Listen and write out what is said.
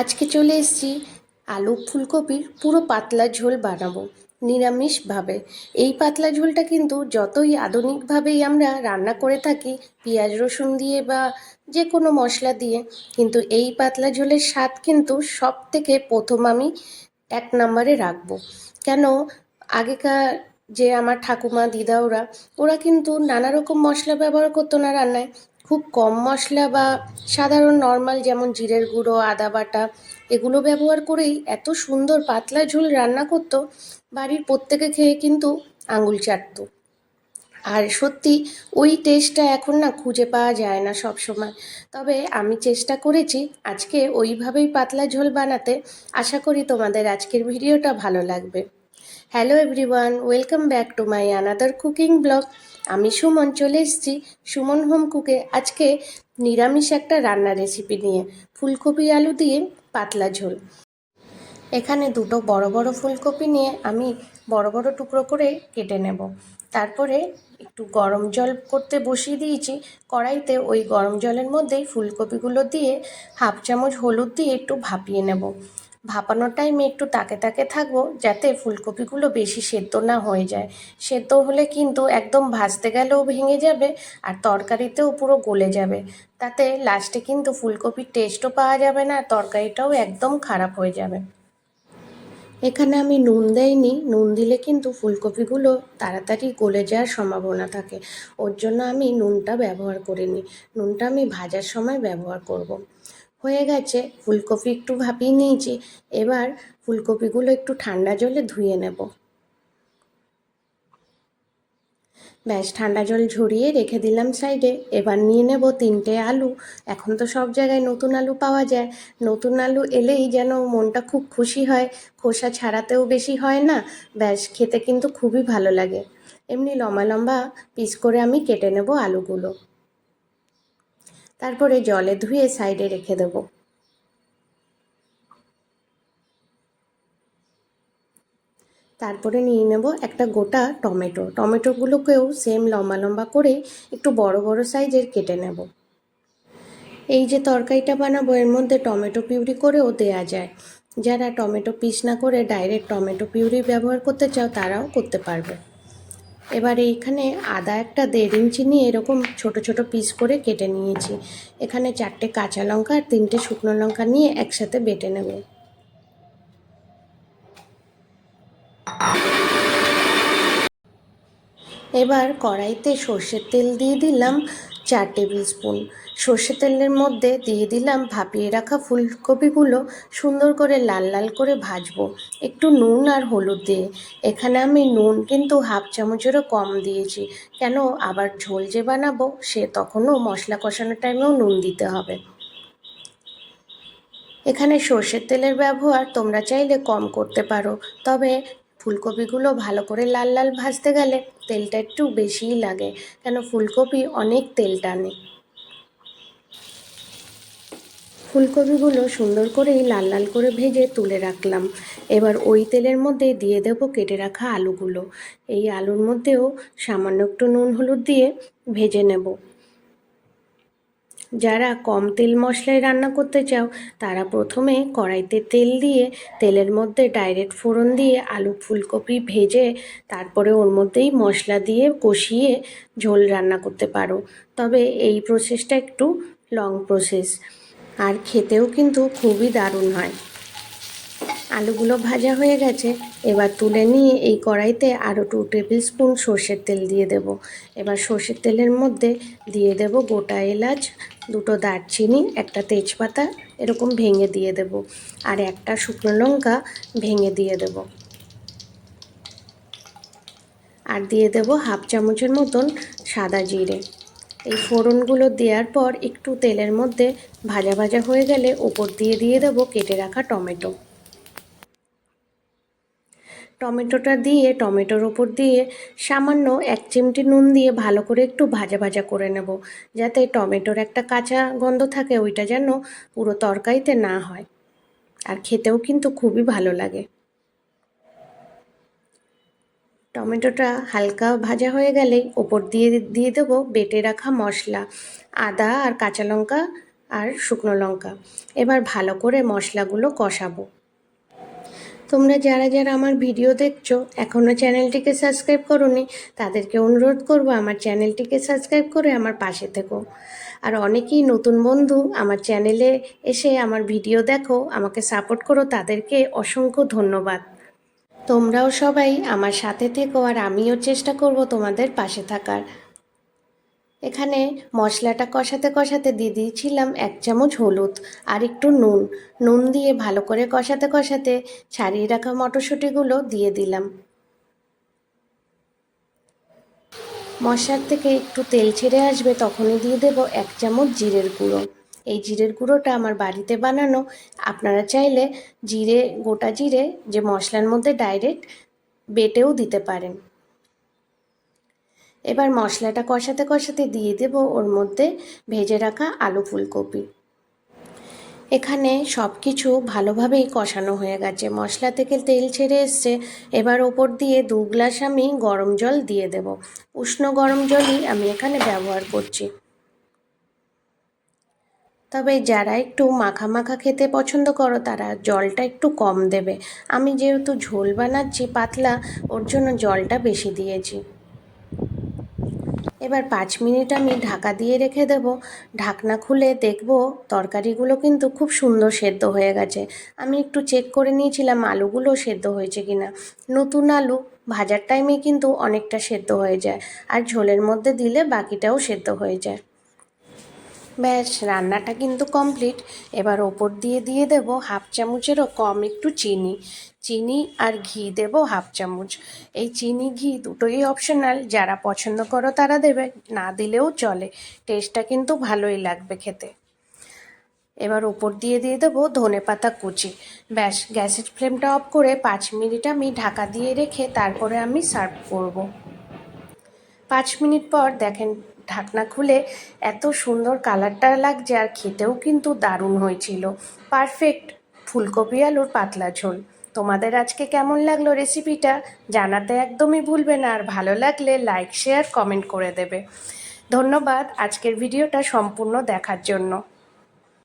আজকে চলে এসেছি আলু ফুলকপির পুরো পাতলা ঝোল বানাবো, নিরামিষভাবে। এই পাতলা ঝোলটা কিন্তু যতই আধুনিকভাবেই আমরা রান্না করে থাকি, পেঁয়াজ রসুন দিয়ে বা যে কোনো মশলা দিয়ে, কিন্তু এই পাতলা ঝোলের স্বাদ কিন্তু সব থেকে প্রথম আমি এক নম্বরে রাখব। কেন? আগেকার যে আমার ঠাকুমা, দিদা ওরা ওরা কিন্তু নানা রকম মশলা ব্যবহার করতো না রান্নায়। খুব কম মশলা বা সাধারণ নর্মাল যেমন জিরের গুঁড়ো, আদা বাটা, এগুলো ব্যবহার করেই এত সুন্দর পাতলা ঝোল রান্না করতো, বাড়ির প্রত্যেকে খেয়ে কিন্তু আঙুল চাটতো। আর সত্যি, ওই টেস্টটা এখন না খুঁজে পাওয়া যায় না সব সময় তবে আমি চেষ্টা করেছি আজকে ওইভাবেই পাতলা ঝোল বানাতে। আশা করি তোমাদের আজকের ভিডিওটা ভালো লাগবে। Hello everyone welcome back to my another cooking blog আমি সুমন চলে এসেছি সুমন হোম কুকে আজকে নিরামিষ একটা রান্নার রেসিপি নিয়ে। ফুলকপি, আলু দিয়ে পাতলা ঝোল। এখানে দুটো বড় বড় ফুলকপি নিয়ে আমি বড় বড় টুকরো করে কেটে নেব। তারপরে একটু গরম জল করতে বসিয়ে দিয়েছি। কড়াইতে ওই গরম জলের মধ্যেই ফুলকপিগুলো দিয়ে হাফ চামচ হলুদ দিয়ে একটু ভাপিয়ে নেব। ভাপানোর টাইমে একটু তাকে তাকে থাকব, যাতে ফুলকপিগুলো বেশি সেদ্ধ না হয়ে যায়। সেদ্ধ হলে কিন্তু একদম ভাজতে গেলেও ভেঙে যাবে আর তরকারিতেও পুরো গলে যাবে। তাতে লাস্টে কিন্তু ফুলকপির টেস্টও পাওয়া যাবে না আর তরকারিটাও একদম খারাপ হয়ে যাবে। এখানে আমি নুন দেইনি। নুন দিলে কিন্তু ফুলকপিগুলো তাড়াতাড়ি গলে যাওয়ার সম্ভাবনা থাকে। ওর জন্য আমি নুনটা ব্যবহার করিনি। নুনটা আমি ভাজার সময় ব্যবহার করব। হয়ে গেছে, ফুলকপি একটু ভাপিয়ে নিয়েছি, এবার ফুলকপিগুলো একটু ঠান্ডা জলে ধুয়ে নেব। ব্যাস, ঠান্ডা জল ঝরিয়ে রেখে দিলাম সাইডে, এবার নিয়ে নেব তিনটে আলু। এখন তো সব জায়গায় নতুন আলু পাওয়া যায়। নতুন আলু এলেই যেন মনটা খুব খুশি হয়, খোসা ছাড়াতেও বেশি হয় না, ব্যাস, খেতে কিন্তু খুবই ভালো লাগে। এমনি লম্বা লম্বা পিস করে আমি কেটে নেব আলুগুলো। তারপরে জলে ধুয়ে সাইডে রেখে দেবো। তারপরে নিয়ে নেব একটা গোটা টমেটো। টমেটোগুলোকেও সেম লম্বা লম্বা করে একটু বড় বড় সাইজের কেটে নেব। এই যে তরকারিটা বানাবো, এর মধ্যে টমেটো পিউরি করেও দেয়া যায়। যারা টমেটো পিস না করে ডাইরেক্ট টমেটো পিউরি ব্যবহার করতে চাও, তারাও করতে পারবে। এবার এইখানে আদা একটা দেড় ইঞ্চি নিয়ে এরকম ছোট ছোট পিস করে কেটে নিয়েছি। এখানে চারটে কাঁচা লঙ্কা আর তিনটে শুকনো লঙ্কা নিয়ে একসাথে বেটে নেব। এবার কড়াইতে সর্ষের তেল দিয়ে দিলাম। চার টেবিল স্পুন। সর্ষে তেলের মধ্যে দিয়ে দিলাম ভাপিয়ে রাখা ফুলকপিগুলো সুন্দর করে লাল লাল করে ভাজবো। একটু নুন আর হলুদ দিয়ে। এখানে আমি নুন কিন্তু হাফ চামচেরও কম দিয়েছি। কেন? আবার ঝোল যে বানাবো, সে তখনও মশলা কষানোর টাইমেও নুন দিতে হবে। এখানে সর্ষের তেলের ব্যবহার তোমরা চাইলে কম করতে পারো। তবে ফুলকপিগুলো ভালো করে লাল লাল ভাজতে গেলে তেলটা একটু বেশিই লাগে, কেন ফুলকপি অনেক তেল টানে। ফুলকপিগুলো সুন্দর করেই লাল লাল করে ভেজে তুলে রাখলাম। এবার ওই তেলের মধ্যে দিয়ে দেবো কেটে রাখা আলুগুলো। এই আলুর মধ্যেও সামান্য একটু নুন হলুদ দিয়ে ভেজে নেব। যারা কম তেল মশলায় রান্না করতে চাও, তারা প্রথমে কড়াইতে তেল দিয়ে তেলের মধ্যে ডাইরেক্ট ফোড়ন দিয়ে আলু ফুলকপি ভেজে, তারপরে ওর মধ্যেই মশলা দিয়ে কষিয়ে ঝোল রান্না করতে পারো। তবে এই প্রসেসটা একটু লং প্রসেস আর খেতেও কিন্তু খুবই দারুণ হয়। আলুগুলো ভাজা হয়ে গেছে, এবার তুলে নিয়ে এই কড়াইতে আরও টু টেবিল স্পুন সর্ষের তেল দিয়ে দেব। এবার সর্ষের তেলের মধ্যে দিয়ে দেব গোটা এলাচ, দুটো দারচিনি, একটা তেজপাতা, এরকম ভেঙে দিয়ে দেব, আর একটা শুকনো লঙ্কা ভেঙে দিয়ে দেব। আর দিয়ে দেব হাফ চামচের মতন সাদা জিরে। এই ফোড়নগুলো দেওয়ার পর একটু তেলের মধ্যে ভাজা ভাজা হয়ে গেলে ওপর দিয়ে দিয়ে দেবো কেটে রাখা টমেটো। টমেটোটা দিয়ে, টমেটোর ওপর দিয়ে সামান্য এক চিমটি নুন দিয়ে ভালো করে একটু ভাজা ভাজা করে নেব, যাতে টমেটোর একটা কাঁচা গন্ধ থাকে, ওইটা যেন পুরো তরকারিতে না হয়। আর খেতেও কিন্তু খুবই ভালো লাগে। টমেটোটা হালকা ভাজা হয়ে গেলেই ওপর দিয়ে দিয়ে দেবো বেটে রাখা মশলা, আদা আর কাঁচা লঙ্কা আর শুকনো লঙ্কা। এবার ভালো করে মশলাগুলো কষাবো। তোমরা যারা যারা আমার ভিডিও দেখছ এখনও চ্যানেলটিকে সাবস্ক্রাইব করোনি, তাদেরকে অনুরোধ করব আমার চ্যানেলটিকে সাবস্ক্রাইব করে আমার পাশে থেকো। আর অনেকেই নতুন বন্ধু, আমার চ্যানেলে এসে আমার ভিডিও দেখো, আমাকে সাপোর্ট করো, তাদেরকে অসংখ্য ধন্যবাদ। তোমরাও সবাই আমার সাথে থেকো, আর আমিও চেষ্টা করব তোমাদের পাশে থাকার। এখানে মশলাটা কষাতে কষাতে দিয়ে দিয়েছিলাম এক চামচ হলুদ আর একটু নুন। নুন দিয়ে ভালো করে কষাতে কষাতে ছাড়িয়ে রাখা মটরশুঁটিগুলো দিয়ে দিলাম। মশলার থেকে একটু তেল ছেড়ে আসবে তখনই দিয়ে দেব এক চামচ জিরের গুঁড়ো। এই জিরের গুঁড়োটা আমার বাড়িতে বানানো। আপনারা চাইলে জিরে, গোটা জিরে যে মশলার মধ্যে ডাইরেক্ট বেটেও দিতে পারেন। এবার মশলাটা কষাতে কষাতে দিয়ে দেব ওর মধ্যে ভেজে রাখা আলু ফুলকপি। এখানে সব কিছু ভালোভাবেই কষানো হয়ে গেছে। মশলা থেকে তেল ছেড়ে এসছে। এবার ওপর দিয়ে দু গ্লাস আমি গরম জল দিয়ে দেব। উষ্ণ গরম জলই আমি এখানে ব্যবহার করছি। তবে যারা একটু মাখা মাখা খেতে পছন্দ করো, তারা জলটা একটু কম দেবে। আমি যেহেতু ঝোল বানাচ্ছি পাতলা, ওর জন্য জলটা বেশি দিয়েছি। এবার পাঁচ মিনিট আমি ঢাকা দিয়ে রেখে দেব। ঢাকনা খুলে দেখব তরকারিগুলো কিন্তু খুব সুন্দর সেদ্ধ হয়ে গেছে। আমি একটু চেক করে নিয়েছিলাম আলুগুলো সেদ্ধ হয়েছে কিনা। নতুন আলু ভাজার টাইমে কিন্তু অনেকটা সেদ্ধ হয়ে যায়। আর ঝোলের মধ্যে দিলে বাকিটাও সেদ্ধ হয়ে যায়। ব্যাস, রান্নাটা কিন্তু কমপ্লিট এবার ওপর দিয়ে দিয়ে দেব হাফ চামচেরও কম একটু চিনি। চিনি আর ঘি দেব হাফ চামচ। এই চিনি, ঘি দুটোই অপশনাল যারা পছন্দ করো তারা দেবে, না দিলেও চলে। টেস্টটা কিন্তু ভালোই লাগবে খেতে। এবার ওপর দিয়ে দিয়ে দেবো ধনে পাতা কুচি। ব্যাস, গ্যাসের ফ্লেমটা অফ করে পাঁচ মিনিট আমি ঢাকা দিয়ে রেখে তারপরে আমি সার্ভ করব। পাঁচ মিনিট পর দেখেন ঢাকনা খুলে এত সুন্দর কালারটা লাগছে আর খেতেও কিন্তু দারুণ হয়েছিল। পারফেক্ট। ফুলকপি আলুর পাতলা ঝোল। তোমাদের আজকে কেমন লাগল রেসিপিটা জানাতে একদমই ভুলবে না আর ভালো লাগলে লাইক, শেয়ার, কমেন্ট করে দেবে। ধন্যবাদ আজকের ভিডিওটা সম্পূর্ণ দেখার জন্য।